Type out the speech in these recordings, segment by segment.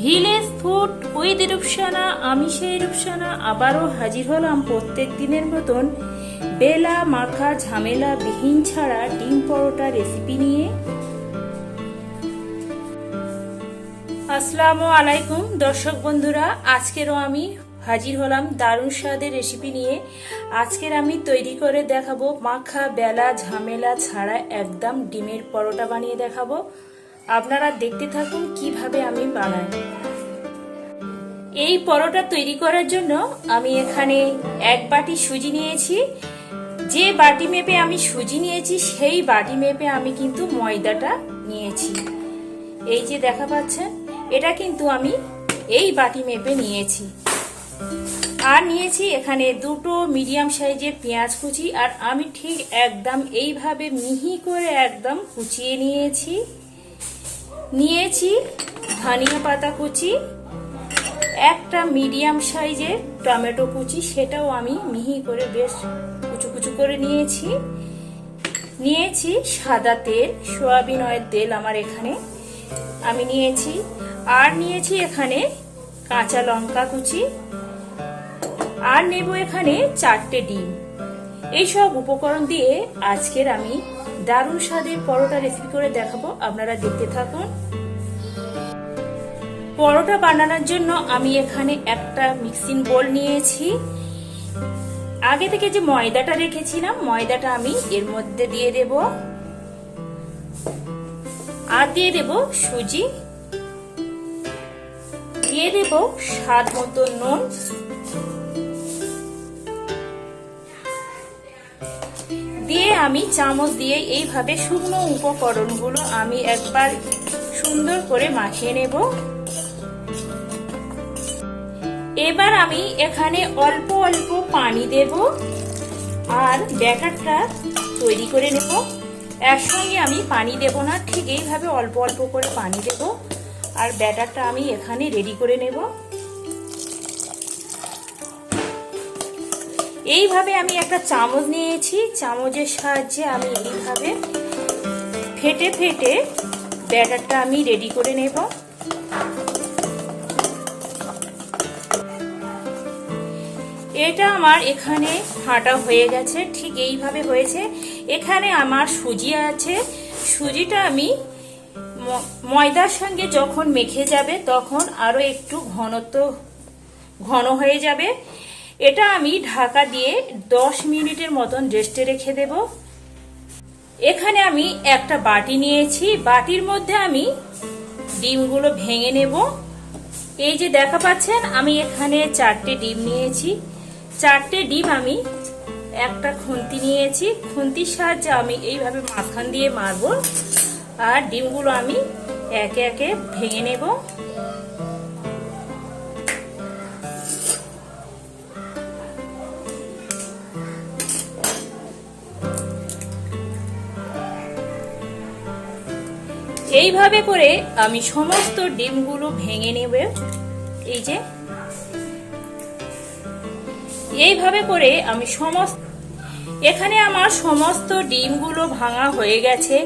Village food with Rupsana আমি সেই রূপসানা, আবারও হাজির হলাম প্রত্যেক দিনের মতন। বেলা, মাখা, ঝামেলা, বিহীন ছাড়া ডিম পরোটা রেসিপি নিয়ে। আসসালামু আলাইকুম, দর্শক বন্ধুরা, আজকেরও আমি হাজির হলাম দারুণ স্বাদের রেসিপি নিয়ে। আজকের আমি তৈরি করে দেখাবো মাখা, বেলা, ঝামেলা ছাড়া একদম ডিমের পরোটা বানিয়ে দেখাবো। আপনারা দেখতে থাকুন কীভাবে আমি বানাই। এই পরোটা তৈরি করার জন্য আমি এখানে এক বাটি সুজি নিয়েছি। যে বাটি মেপে আমি সুজি নিয়েছি, সেই বাটি মেপে আমি কিন্তু ময়দাটা নিয়েছি। এই যে দেখা পাচ্ছেন, এটা কিন্তু আমি এই বাটি মেপে নিয়েছি। আর নিয়েছি এখানে দুটো মিডিয়াম সাইজের পেঁয়াজ কুচি, আর আমি ঠিক একদম এইভাবে মিহি করে একদম কুচিয়ে নিয়েছি। নিয়েছি ধনিয়া পাতা কুচি, একটা মিডিয়াম সাইজের টমেটো কুচি, সেটাও আমি মিহি করে বেশ কুচু কুচু করে নিয়েছি। নিয়েছি সাদা তেল, সোয়াবিন অয়েল তেল আমার এখানে আমি নিয়েছি। আর নিয়েছি এখানে কাঁচা লঙ্কা কুচি। আর নেব এখানে চারটে ডিম। এইসব উপকরণ দিয়ে আজকের আমি দারুণ স্বাদের পরোটা রেসিপি করে দেখাবো, আপনারা দেখতে থাকুন। পরোটা বানানোর জন্য আমি এখানে একটা মিক্সিং বোল নিয়েছি। আগে থেকে যে ময়দাটা রেখেছিলাম, ময়দাটা আমি এর মধ্যে দিয়ে দেব। আর দিয়ে দেব সুজি। দিয়ে দেব স্বাদ মতো নুন। আমি চামচ দিয়ে এইভাবে শুকনো উপকরণগুলো আমি একবার সুন্দর করে মাখিয়ে নেব। এবার আমি এখানে অল্প অল্প পানি দেব আর ব্যাটারটা তৈরি করে নেব। একসঙ্গে আমি পানি দেব না, ঠিক এইভাবে অল্প অল্প করে পানি দেব। আর ব্যাটারটা আমি এখানে রেডি করে নেব। এইভাবে আমি একটা চামচ নিয়েছি। চামচের সাহায্যে আমি এইভাবে ফেটে ফেটে ব্যাটারটা আমি রেডি করে নেব। এটা আমার এখানে হাঁটা হয়ে গেছে, ঠিক এইভাবে হয়েছে। এখানে আমার সুজি আছে। সুজিটা আমি ময়দার সঙ্গে যখন মেখে যাবে তখন আরও একটু ঘনত্ব, ঘন হয়ে যাবে। এটা আমি ঢাকা দিয়ে দশ মিনিটের মতন রেস্টে রেখে দেব। এখানে আমি একটা বাটি নিয়েছি। বাটির মধ্যে আমি ডিমগুলো ভেঙে নেব। এই যে দেখা পাচ্ছেন, আমি এখানে চারটে ডিম নিয়েছি। চারটে ডিম আমি একটা খুন্তি নিয়েছি। খুন্তির সাহায্যে আমি এইভাবে মাঝখান দিয়ে মারব। আর ডিমগুলো আমি একে একে ভেঙে নেব। এইভাবে করে আমি সমস্ত ডিমগুলো ভেঙে নেব। এই যে। এইভাবে করে আমি সমস্ত এখানে আমার সমস্ত ডিমগুলো ভাঙা হয়ে গেছে।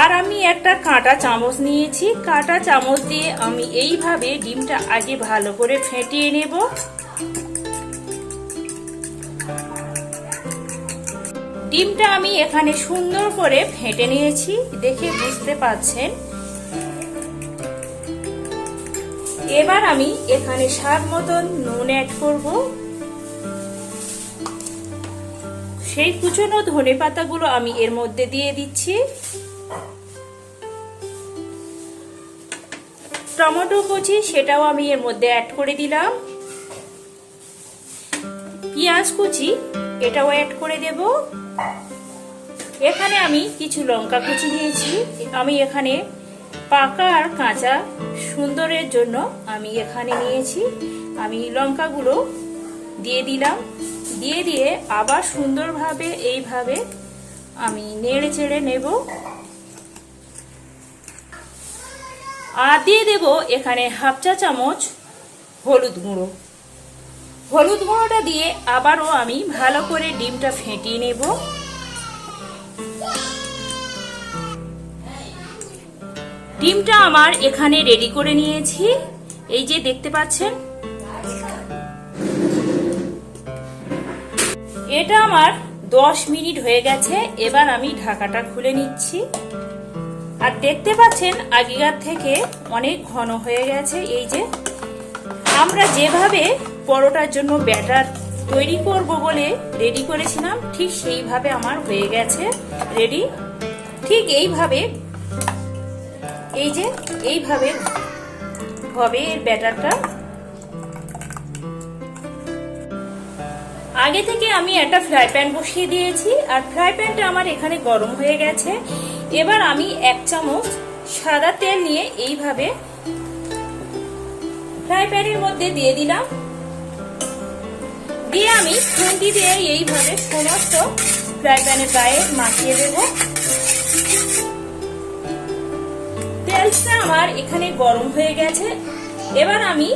আর আমি একটা কাঁটা চামচ নিয়েছি। কাঁটা চামচ দিয়ে আমি এইভাবে ডিমটা আগে ভালো করে ফেটিয়ে নেব। ডিমটা আমি এখানে সুন্দর করে ফেটে নিয়েছি, দেখে বুঝতে পাচ্ছেন এবার আমি এখানে স্বাদ মতন নুন অ্যাড করব। সেই কুচনো ধনে পাতাগুলো আমি এর মধ্যে দিয়ে দিচ্ছি। টমেটো কুচি সেটাও আমি এর মধ্যে অ্যাড করে দিলাম। পেঁয়াজ কুচি এটাও অ্যাড করে দেব। এখানে আমি কিছু লঙ্কা কুচি নিয়েছি। আমি এখানে পাকা আর কাঁচা সুন্দরের জন্য আমি এখানে নিয়েছি। আমি লঙ্কাগুলো দিয়ে দিলাম। দিয়ে দিয়ে আবার সুন্দরভাবে এইভাবে আমি নেড়ে চেড়ে নেব। আর দিয়ে দেব এখানে হাফ চা চামচ হলুদ গুঁড়ো। হলুদ গুঁড়োটা দিয়ে আবারও আমি ভালো করে ডিমটা ফেটিয়ে নেব। ডিমটা আমার এখানে রেডি করে নিয়েছি। এই যে দেখতে পাচ্ছেন। এটা আমার দশ মিনিট হয়ে গেছে, এবার আমি ঢাকাটা খুলে নিচ্ছি। আর দেখতে পাচ্ছেন, আগেকার থেকে অনেক ঘন হয়ে গেছে, এই যে। আমরা যেভাবে পরোটার জন্য ব্যাটার তৈরি করব বলে রেডি করেছিলাম। ঠিক সেইভাবে আমার হয়ে গেছে রেডি ঠিক এইভাবে, এই যে এইভাবে হবে এর ব্যাটারটা। আগে থেকে আমি একটা ফ্রাই প্যান বসিয়ে দিয়েছি, আর ফ্রাই প্যানটা আমার এখানে গরম হয়ে গেছে। এবার আমি এক চামচ সাদা তেল নিয়ে এইভাবে ফ্রাই প্যানের মধ্যে দিয়ে দিলাম। দিয়ে আমি খুন্তি দিয়ে এইভাবে সমস্ত ফ্রাই প্যানের গায়ে মাখিয়ে দেব। তেলটা আমার এখানে গরম হয়ে গেছে। এবার আমি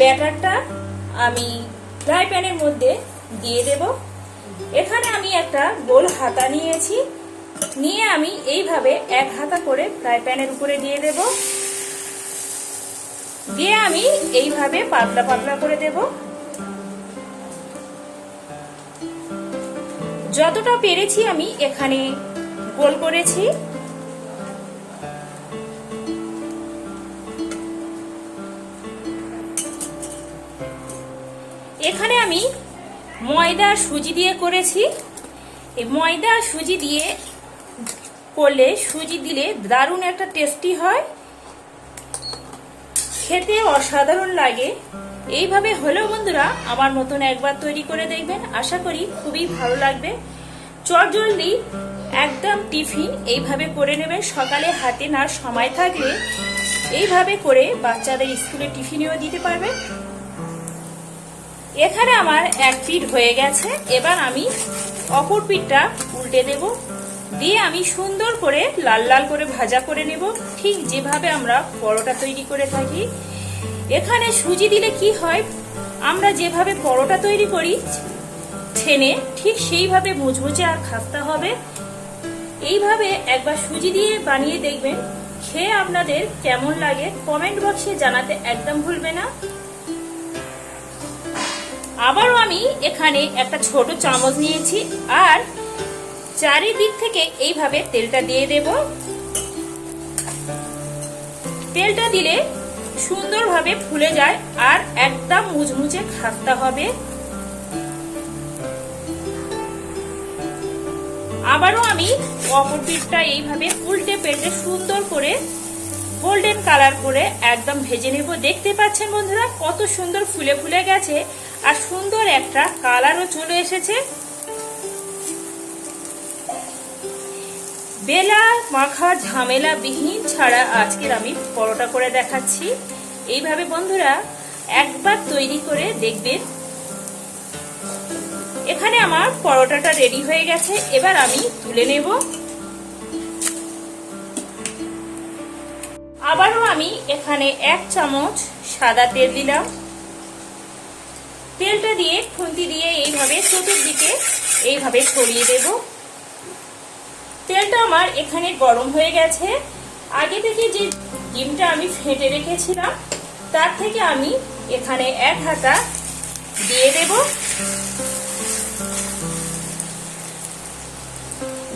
ব্যাটারটা আমি ফ্রাই প্যানের মধ্যে দিয়ে দেব। এখানে আমি একটা গোল হাতা নিয়েছি। নিয়ে আমি এইভাবে এক হাতা করে ফ্রাই প্যানের উপরে দিয়ে দেব। দিয়ে আমি এইভাবে পাতলা পাতলা করে দেব। যতটা পেরেছি আমি এখানে গোল করেছি। এখানে আমি ময়দা সুজি দিয়ে করেছি। ময়দা সুজি দিয়ে করলে, সুজি দিলে দারুণ একটা টেস্টি হয়। খেতে অসাধারণ লাগে। এইভাবে হলেও বন্ধুরা, আমার মতন একবার তৈরি করে দেখবেন। আশা করি খুবই ভালো লাগবে। চটজলদি একদম টিফিন এইভাবে করে নেবেন। সকালে হাতে না সময় থাকলে এইভাবে করে বাচ্চাদের স্কুলে টিফিনেও দিতে পারবেন। এখানে আমার এক পিঠ হয়ে গেছে। এবার আমি অপর পিঠটা উল্টে দেব। দিয়ে আমি সুন্দর করে লাল লাল করে ভাজা করে নেব। ঠিক যেভাবে আমরা পরোটা তৈরি করে থাকি এখানে সুজি দিলে কি হয়? আমরা যেভাবে পরোটা তৈরি করি ছেনে ঠিক সেইভাবে মুচমুচে আর খাস্তা হবে। এইভাবে একবার সুজি দিয়ে বানিয়ে দেখবেন। খেয়ে আপনাদের কেমন লাগে কমেন্ট বক্সে জানাতে একদম ভুলবে না। আবারও আমি এখানে একটা ছোট চামচ নিয়েছি আর চারিদিক থেকে এইভাবে তেলটা দিয়ে দেব। তেলটা দিলে সুন্দরভাবে ফুলে যায় আর একদম মুচমুচে খাস্তা হবে। আবারও আমি অপর পিঠটা এইভাবে উল্টে পেল্টে সুন্দর করে গোল্ডেন কালার করে একদম ভেজে নেব। দেখতে পাচ্ছেন বন্ধুরা, কত সুন্দর ফুলে ফুলে গেছে আর সুন্দর একটা কালারও চলে এসেছে। বেলা, মাখা ঝামেলা বিহীন ছাড়া আজকের আমি পরোটা করে দেখাচ্ছি। এইভাবে বন্ধুরা একবার তৈরি করে দেখবেন। এখানে আমার পরোটাটা রেডি হয়ে গেছে, এবার আমি তুলে নেব। আবারও আমি এখানে এক চামচ সাদা তেল দিলাম। তেলটা দিয়ে খুন্তি দিয়ে এইভাবে চতুর্দিকে এইভাবে ছড়িয়ে দেব। তেলটা আমার এখানে গরম হয়ে গেছে। আগে থেকে যে ডিমটা আমি ফেটে রেখেছিলাম, তার থেকে আমি এখানে এক হাতা দিয়ে দেব।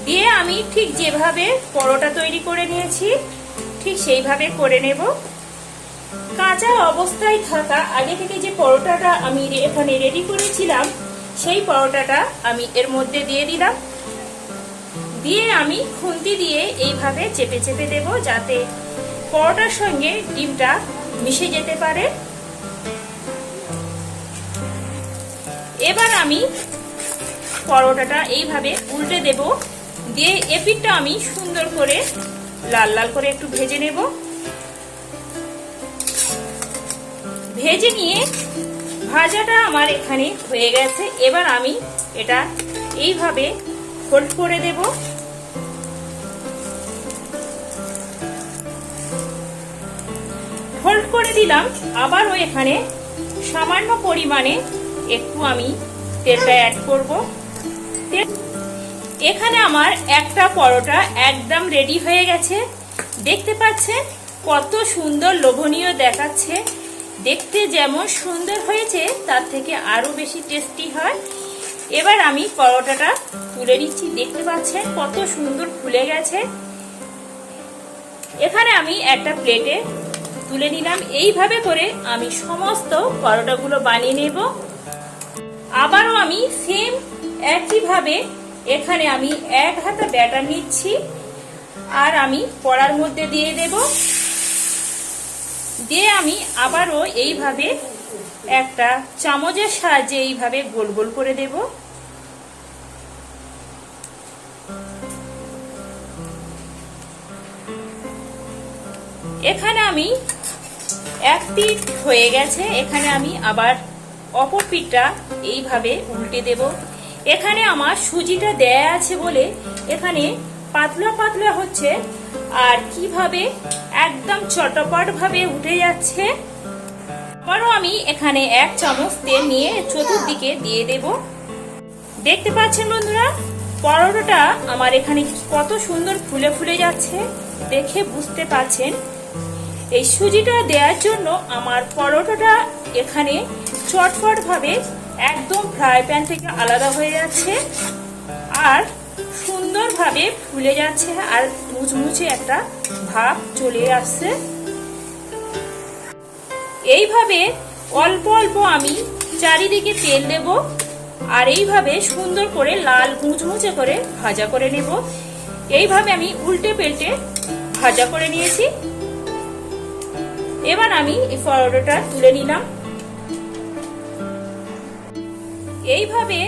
দিয়ে আমি ঠিক যেভাবে পরোটা তৈরি করে নিয়েছি, ঠিক সেইভাবে করে নেব। কাঁচা অবস্থায় থাকা আগে থেকে যে পরোটাটা আমি এখানে রেডি করেছিলাম, সেই পরোটাটা আমি এর মধ্যে দিয়ে দিলাম। দিয়ে আমি খুন্তি দিয়ে এইভাবে চেপে চেপে দেব যাতে পরোটার সঙ্গে ডিমটা মিশে যেতে পারে। এবার আমি পরোটাটা এইভাবে উল্টে দেব। দিয়ে এপিটটা আমি সুন্দর করে লাল লাল করে একটু ভেজে নেব। ভেজে নিয়ে ভাজাটা আমার এখানে হয়ে গেছে। এবার আমি এটা এইভাবে ফোল্ড করে দেব। ফোল্ড করে দিলাম। আবারও এখানে সামান্য পরিমাণে একটু আমি তেলটা অ্যাড করব। এখানে আমার একটা পরোটা একদম রেডি হয়ে গেছে। দেখতে পাচ্ছেন? কত সুন্দর লোভনীয় দেখাচ্ছে। দেখতে যেমন সুন্দর হয়েছে, তার থেকে আরও বেশি টেস্টি হয়। এবার আমি পরোটাটা তুলে নিচ্ছি। দেখতে পাচ্ছেন? কত সুন্দর ফুলে গেছে। এখানে আমি একটা প্লেটে তুলে নিলাম। এইভাবে করে আমি সমস্ত পরোটাগুলো বানিয়ে নেব। আবারও আমি সেম একইভাবে এখানে আমি এক হাতা ব্যাটার নিচ্ছি। আর আমি কড়ার মধ্যে দিয়ে দেব। দিয়ে আমি আবারও এইভাবে একটা চামচের সাহায্যে এইভাবে গোল গোল করে দেব। এখানে আমি এক পিঠ হয়ে গেছে। এখানে আমি আবার অপর পিঠটা এইভাবে উল্টে দেব। এখানে আমার সুজিটা দেয়া আছে বলে এখানে পাতলা পাতলা হচ্ছে। আর কীভাবে একদম চটপট ভাবে উঠে যাচ্ছে, আবারও আমি এখানে এক চামচ তেল নিয়ে চতুর্দিকে দিয়ে দেব। দেখতে পাচ্ছেন বন্ধুরা, পরোটাটা আমার এখানে কত সুন্দর ফুলে ফুলে যাচ্ছে। দেখে বুঝতে পাচ্ছেন এই সুজিটা দেওয়ার জন্য আমার পরোটাটা এখানে চটপট ভাবে একদম ফ্রাই প্যান থেকে আলাদা হয়ে যাচ্ছে। আর সুন্দরভাবে ফুলে যাচ্ছে আর মুচমুচে একটা ভাব চলে আসছে। এইভাবে অল্প অল্প আমি চারিদিকে তেল দেব আর এইভাবে সুন্দর করে লাল মুচমুচে করে ভাজা করে নেব। এইভাবে আমি উল্টে পেল্টে ভাজা করে নিয়েছি। এবার আমি এই পরোটাটা তুলে নিলাম। এইভাবে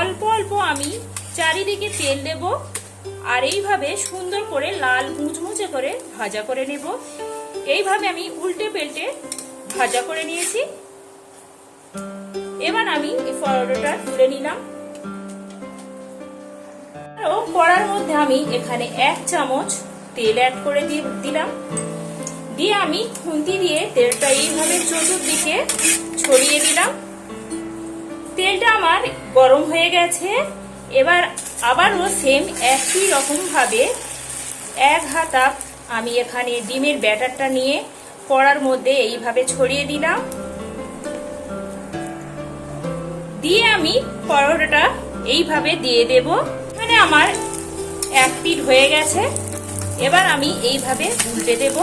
অল্প অল্প আমি চারিদিকে তেল দেব আর এইভাবে সুন্দর করে লাল মুচমুচে করে ভাজা করে নেব। এইভাবে আমি উল্টে পেল্টে ভাজা করে নিয়েছি। এবার আমি এই পরোটাটা তুলে নিলাম। কড়ার মধ্যে আমি এখানে এক চামচ তেল অ্যাড করে দিয়ে দিলাম। দিয়ে আমি খুন্তি দিয়ে তেলটা এইভাবে চতুর্দিকে ছড়িয়ে দিলাম। তেলটা আমার গরম হয়ে গেছে। এবার আবারও সেম একই রকম ভাবে এক হাতা আমি এখানে ডিমের ব্যাটারটা নিয়ে কড়ার মধ্যে এইভাবে ছড়িয়ে দিলাম। দিয়ে আমি পরোটাটা এইভাবে দিয়ে দেব। মানে আমার এক পিঠ হয়ে গেছে। এবার আমি এইভাবে উল্টে দেব।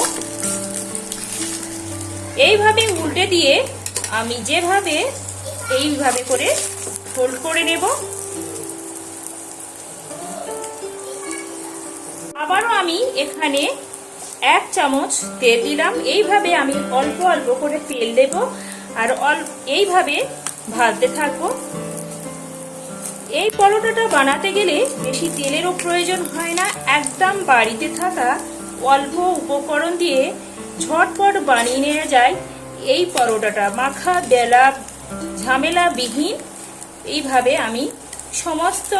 এইভাবে উল্টে দিয়ে আমি যেভাবে এইভাবে করে ফোল্ড করে নেব। আবারও আমি এখানে এক চামচ তেল দিলাম। এইভাবে আমি অল্প অল্প করে তেল দেব আর এইভাবে ভাজতে থাকব। এই পরোটাটা বানাতে গেলে বেশি তেলেরও প্রয়োজন হয় না। একদম বাড়িতে থাকা অল্প উপকরণ দিয়ে ঝটপট বানিয়ে নেওয়া যায়। এই পরোটাটা মাখা, বেলা ঝামেলা বিহীন এইভাবে আমি সমস্ত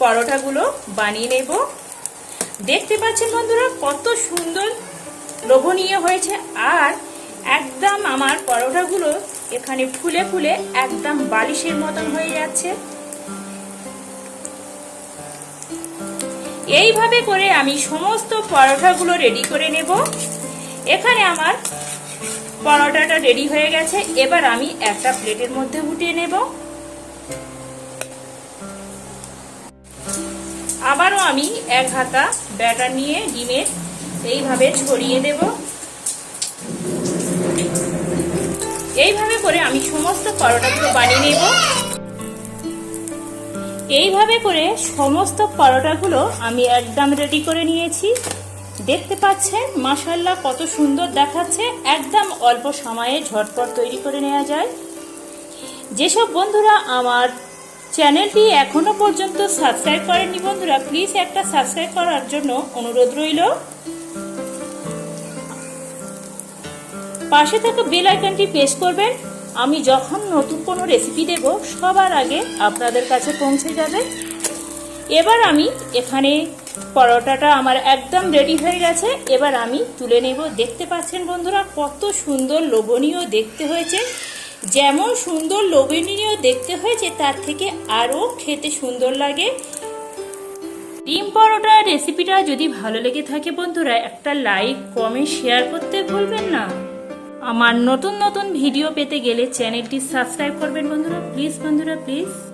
পরোটাগুলো বানিয়ে নেব। দেখতে পাচ্ছেন বন্ধুরা, কত সুন্দর লোভনীয় হয়েছে। আর একদম আমার পরোটাগুলো এখানে ফুলে ফুলে একদম বালিশের মতন হয়ে যাচ্ছে। এইভাবে করে আমি সমস্ত পরোটাগুলো রেডি করে নেব। এখানে আমার পরোটাটা রেডি হয়ে গেছে। এবার আমি একটা প্লেটের মধ্যে উঠিয়ে নেব। আবারও আমি এক হাতা ব্যাটার নিয়ে ডিমের এইভাবে ছড়িয়ে দেব। এইভাবে করে আমি সমস্ত পরোটাগুলো বানিয়ে নেব। এইভাবে করে সমস্ত পরোটাগুলো আমি একদম রেডি করে নিয়েছি। দেখতে পাচ্ছেন মাসাল্লাহ কত সুন্দর দেখাচ্ছে। একদম অল্প সময়ে ঝটপট তৈরি করে নেওয়া যায়। যেসব বন্ধুরা আমার চ্যানেলটি এখনও পর্যন্ত সাবস্ক্রাইব করেননি বন্ধুরা প্লিজ একটা সাবস্ক্রাইব করার জন্য অনুরোধ রইল। পাশে থাকা বেল আইকনটি প্রেস করবেন। আমি যখন নতুন কোনো রেসিপি দেব, সবার আগে আপনাদের কাছে পৌঁছে যাবে। এবার আমি এখানে পরোটাটা আমার একদম রেডি হয়ে গেছে। এবার আমি তুলে নেব। দেখতে পাচ্ছেন বন্ধুরা, কত সুন্দর লোভনীয় দেখতে হয়েছে। যেমন সুন্দর লোভনীয় দেখতে হয়েছে, তার থেকে আরও খেতে সুন্দর লাগে। ডিম পরোটা রেসিপিটা যদি ভালো লেগে থাকে বন্ধুরা, একটা লাইক কমেন্ট শেয়ার করতে ভুলবেন না। আমার নতুন নতুন ভিডিও পেতে গেলে চ্যানেলটি সাবস্ক্রাইব করবেন বন্ধুরা। প্লিজ বন্ধুরা প্লিজ